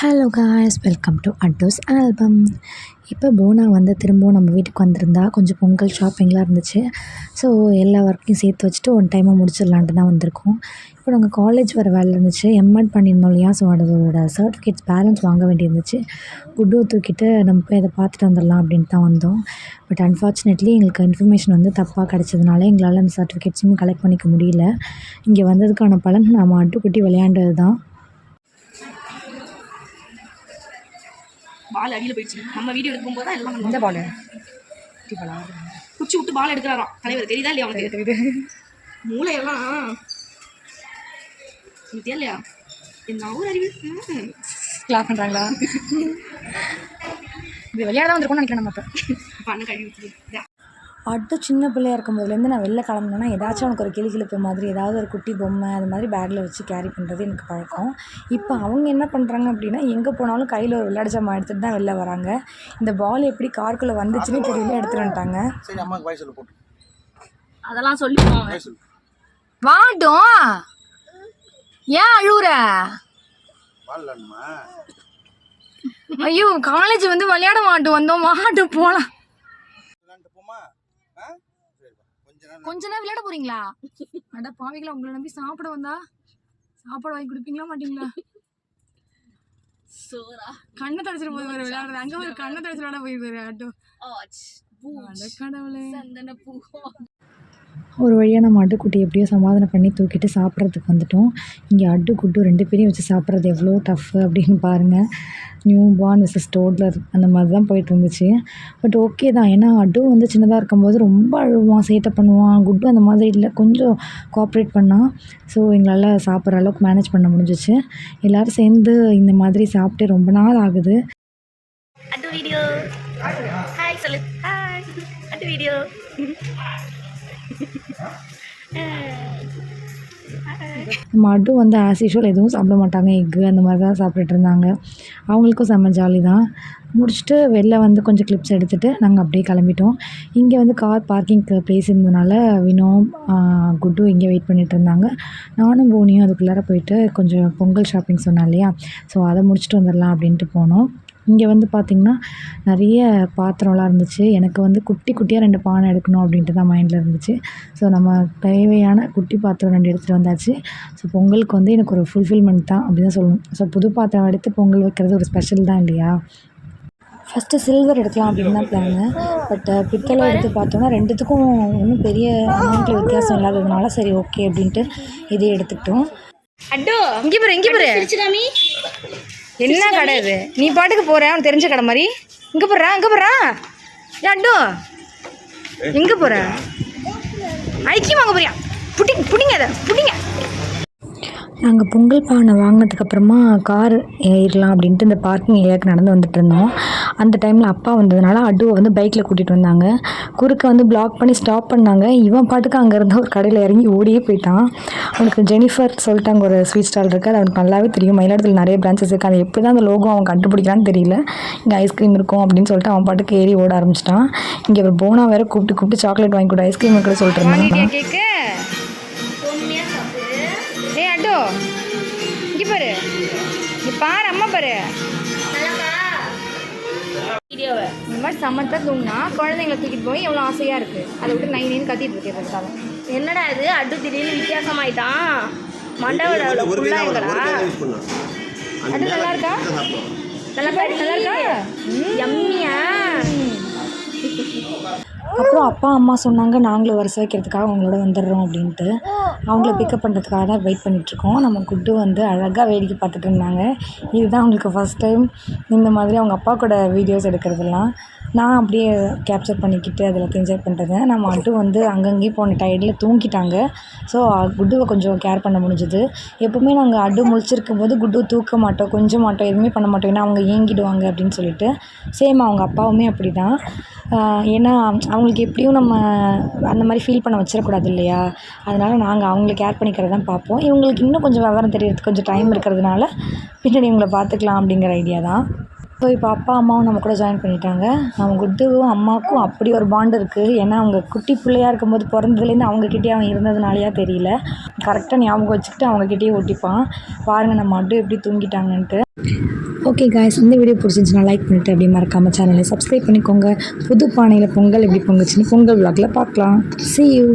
Hello guys welcome to அட்டோஸ் album இப்போ போனா வந்து திரும்பவும் நம்ம வீட்டுக்கு வந்திருந்தா கொஞ்சம் பொங்கல் ஷாப்பிங்லாம் இருந்துச்சு. ஸோ எல்லா ஒர்க்கையும் சேர்த்து வச்சுட்டு ஒன் டைமாக முடிச்சிடலான்ட்டு தான் வந்திருக்கோம். இப்போ நாங்கள் காலேஜ் வர வேலை இருந்துச்சு. எம்எட் பண்ணியிருந்தோம் இல்லையா? ஸோ அதோட சர்டிஃபிகேட்ஸ் பேலன்ஸ் வாங்க வேண்டியிருந்துச்சு. குட்டோ தூக்கிட்டு நம்ம போய் அதை பார்த்துட்டு வந்துடலாம் அப்படின்ட்டு தான் வந்தோம். பட் அன்ஃபார்ச்சுனேட்லி எங்களுக்கு இன்ஃபர்மேஷன் வந்து தப்பாக கிடச்சதுனால எங்களால் அந்த சர்டிஃபிகேட்ஸுமே கலெக்ட் பண்ணிக்க முடியல. இங்கே வந்ததுக்கான பலன் நம்ம அட்டுக்குட்டி விளையாண்டது தான் பால் அடியில் போயிடுச்சு. நம்ம வீடியோ எடுக்கும்போது தான் எல்லாம் இந்த. பால். குச்சி விட்டு பால் எடுக்கிறாராம். தலைவர் தெரியுதா இல்லையா அவனுக்கு? மூளையெல்லாம். உனக்கு தெரியலையா என்ன ஒரு அறிவு. கிளாப் பண்ணுறாங்களா இது விளையாட வந்திருக்கோம்னு நினைக்கிறேன் நம்ம இப்போ பண்ண கழுவி அட்டு சின்ன பிள்ளையா இருக்கும்போதுலேருந்து நான் வெளில கிளம்புனேன்னா ஏதாச்சும் அவனுக்கு ஒரு கிளிகிழிப்பு மாதிரி ஏதாவது ஒரு குட்டி பொம்மை அது மாதிரி பேக்கில் வச்சு கேரி பண்ணுறது எனக்கு பழக்கம். இப்போ அவங்க என்ன பண்ணுறாங்க அப்படின்னா எங்கே போனாலும் கையில் ஒரு விளையாட்டு ஜாமான் எடுத்துகிட்டு தான் வெளில வராங்க. இந்த பால் எப்படி கார்க்குள்ளே வந்துச்சுன்னு தெரியல எடுத்துகிட்டு வந்துட்டாங்க. அதெல்லாம் சொல்லு. வாட்டும் ஏன் அழுவுற? ஐயோ காலேஜ் வந்து விளையாட மாட்டோம் வந்தோம் மாட்டோம் போகலாம் கொஞ்ச நேரம் விளையாட போறீங்களா? அட பாவிங்களா உங்களை நம்பி சாப்பிட வந்தா சாப்பாடு வாங்கி கொடுப்பீங்களா மாட்டீங்களா? சோரா கண்ணை தொடச்சிட்டு போய் ஒரு விளையாடுறது. அங்க ஒரு கண்ணை தொடச்சு விளையாட போயிருக்காரு ஆட்டோ. ஆச் பூச் அட கடவுளே. சந்தன பூ ஒரு வழியாக நம்ம அட்டுக்குட்டி எப்படியோ சமாதானம் பண்ணி தூக்கிட்டு சாப்பிட்றதுக்கு வந்துட்டோம். இங்கே அட்டு குட்டு ரெண்டு பேரையும் வச்சு சாப்பிட்றது எவ்வளோ டஃப்பு அப்படின்னு பாருங்கள் நியூ பார்ன் விசஸ் டோட்லர் அந்த மாதிரி தான் போயிட்டு இருந்துச்சு. பட் ஓகே தான். ஏன்னா அட்டு வந்து சின்னதாக இருக்கும்போது ரொம்ப அழுவான். சேட்டை பண்ணுவான். குட்டு அந்த மாதிரி இல்லை. கொஞ்சம் கோஆப்ரேட் பண்ணான். ஸோ எங்களால் சாப்பிட்ற அளவுக்கு மேனேஜ் பண்ண முடிஞ்சிச்சு. எல்லோரும் சேர்ந்து இந்த மாதிரி சாப்பிட்டு ரொம்ப நாள் ஆகுது. அட்டு வீடியோ ஹாய் சொல்லு. ஹாய் அட்டு வீடியோ மடு வந்து ஆஸ் யூஷுவல் எதுவும் சாப்பிட மாட்டாங்க. எக்கு அந்த மாதிரி தான் சாப்பிட்டுட்டு இருந்தாங்க. அவங்களுக்கும் செம்ம ஜாலி தான். முடிச்சுட்டு வெளில வந்து கொஞ்சம் கிளிப்ஸ் எடுத்துகிட்டு நாங்கள் அப்படியே கிளம்பிட்டோம். இங்கே வந்து கார் பார்க்கிங்க்கு ப்ளேஸ் இருந்ததுனால வினோ குட்டும் குட்டு இங்கே வெயிட் பண்ணிட்டு இருந்தாங்க. நானும் போனியும் அதுக்குள்ளார போயிட்டு கொஞ்சம் பொங்கல் ஷாப்பிங் சொன்னேன் இல்லையா? ஸோ அதை முடிச்சுட்டு வந்துடலாம் அப்படின்ட்டு போனோம். இங்கே வந்து பார்த்திங்கன்னா நிறைய பாத்திரம்லாம் இருந்துச்சு. எனக்கு வந்து குட்டி குட்டியாக ரெண்டு பானை எடுக்கணும் அப்படின்ட்டு தான் மைண்டில் இருந்துச்சு. ஸோ நம்ம தேவையான குட்டி பாத்திரம் ரெண்டு எடுத்துகிட்டு வந்தாச்சு. ஸோ பொங்கலுக்கு வந்து எனக்கு ஒரு ஃபுல்ஃபில்மெண்ட் தான் அப்படி தான் சொல்லணும். ஸோ புது பாத்திரம் எடுத்து பொங்கல் வைக்கிறது ஒரு ஸ்பெஷல் தான் இல்லையா? ஃபஸ்ட்டு சில்வர் எடுக்கலாம் அப்படின்னு தான் பிளானு பட் பித்தளை எடுத்து பார்த்தோன்னா ரெண்டுத்துக்கும் ஒன்றும் பெரிய அமௌண்ட்டில் வித்தியாசம் இல்லாததுனால சரி ஓகே அப்படின்ட்டு இதே எடுத்துக்கிட்டோம். அட்டு இங்க பாரு இங்க பாரு. என்ன கடை இது நீ பாட்டுக்கு போற அவன் தெரிஞ்ச கடை மாதிரி. இங்க போறா இங்க போறா அட்டு எங்க போற. ஐக்கியம் வாங்க போறியா? புட்டி புடிங்க அதை புடிங்க. நாங்கள் பொங்கல் பானை வாங்கினதுக்கப்புறமா கார் ஏறலாம் அப்படின்ட்டு இந்த பார்க்கிங் ஏரியாவுக்கு நடந்து வந்துட்டு இருந்தோம். அந்த டைமில் அப்பா வந்ததுனால அடுவை வந்து பைக்கில் கூட்டிகிட்டு வந்தாங்க. குறுக்க வந்து பிளாக் பண்ணி ஸ்டாப் பண்ணாங்க. இவன் பாட்டுக்கு அங்கேருந்து ஒரு கடையில் இறங்கி ஓடியே போயிட்டான். அவனுக்கு ஜெனிஃபர் சொல்லிட்டு அங்கே ஒரு ஸ்வீட் ஸ்டால் இருக்குது அது அவனுக்கு நல்லாவே தெரியும். மயிலாடுதுறையில் நிறைய பிரான்ச்சஸ் இருக்குது அது எப்படி தான் அந்த லோகோ அவன் கண்டுபிடிக்கிறான்னு தெரியல. இங்கே ஐஸ்கிரீம் இருக்கும் அப்படின்னு சொல்லிட்டு அவன் பாட்டுக்கு ஏறி ஓட ஆரம்பிச்சிட்டான். இங்கே ஒரு போனா வேற கூப்பிட்டு கூப்பிட்டு சாக்லேட் வாங்கி கூட ஐஸ்கிரீம் இருக்கிற சொல்லிட்டு இருந்தாங்க இங்க பாரு. நீ பாரு அம்மா பாரு. வீடியோவை. இந்த மாதிரி சமத்தா தூங்கினா குழந்தைங்களை தூக்கிட்டு போய் எவ்வளோ ஆசையாக இருக்குது அதை விட்டு நைன் நைன் கத்திட்டு இருக்கேன் இருக்காங்க என்னடா இது? அட்டு திடீர்னு வித்தியாசமாயிட்டான் எங்கடா அது நல்லா இருக்கா? நல்லா பாரு நல்லா இருக்கா? எம்மியா அப்புறம் அப்பா அம்மா சொன்னாங்க நாங்களும் வருஷ வைக்கிறதுக்காக அவங்களோட வந்துடுறோம் அப்படின்ட்டு. அவங்கள பிக்கப் பண்ணுறதுக்காக தான் வெயிட் பண்ணிகிட்ருக்கோம் நம்ம குட்டு வந்து அழகாக வேடிக்கை பார்த்துட்டு இருந்தாங்க. இதுதான் அவங்களுக்கு ஃபஸ்ட் டைம் இந்த மாதிரி அவங்க அப்பா கூட வீடியோஸ் எடுக்கிறதெல்லாம். நான் அப்படியே கேப்சர் பண்ணிக்கிட்டு அதில் என்ஜாய் பண்ணுறது நம்ம அட்டு வந்து அங்கங்கேயும் போன டயர்டில் தூங்கிட்டாங்க. ஸோ குட்டுவை கொஞ்சம் கேர் பண்ண முடிஞ்சுது. எப்போவுமே நாங்கள் அடு முழிச்சிருக்கும் போது குட்டு தூக்க மாட்டோம் கொஞ்சம் மாட்டோம் எதுவுமே பண்ண மாட்டோம். ஏன்னா அவங்க ஏங்கிடுவாங்க அப்படின்னு சொல்லிட்டு. சேம் அவங்க அப்பாவுமே அப்படி தான் ஏன்னா அவங்களுக்கு எப்படியும் நம்ம அந்த மாதிரி ஃபீல் பண்ண வச்சிடக்கூடாது இல்லையா? அதனால் நாங்கள் அவங்கள கேர் பண்ணிக்கிறது தான் பார்ப்போம். இவங்களுக்கு இன்னும் கொஞ்சம் விவரம் தெரியறதுக்கு கொஞ்சம் டைம் இருக்கிறதுனால பின்னாடி இவங்கள பார்த்துக்கலாம் அப்படிங்கிற ஐடியா தான். ஸோ இப்போ அப்பா அம்மாவும் நம்ம கூட ஜாயின் பண்ணிட்டாங்க. அவங்க குட்டுவும் அம்மாவுக்கும் அப்படி ஒரு பாண்ட் இருக்குது ஏன்னா அவங்க குட்டி பிள்ளையா இருக்கும்போது பிறந்ததுலேருந்து அவங்கக்கிட்டே அவன் இருந்ததுனாலயா தெரியல. கரெக்டாக ஞாபகம் வச்சுக்கிட்டு அவங்கக்கிட்டேயே ஒட்டிப்பான். பாருங்கள் நம்ம அட்டு எப்படி தூங்கிட்டாங்கன்ட்டு. ஓகே காய்ஸ் இந்த வீடியோ பிடிச்சிருந்துச்சுன்னா லைக் பண்ணிவிட்டு அப்படியே மறக்காமல் சேனலை சப்ஸ்கிரைப் பண்ணிக்கோங்க. புது பானையில் பொங்கல் எப்படி பொங்குச்சுன்னு பொங்கல் விளாகில் பார்க்கலாம். C you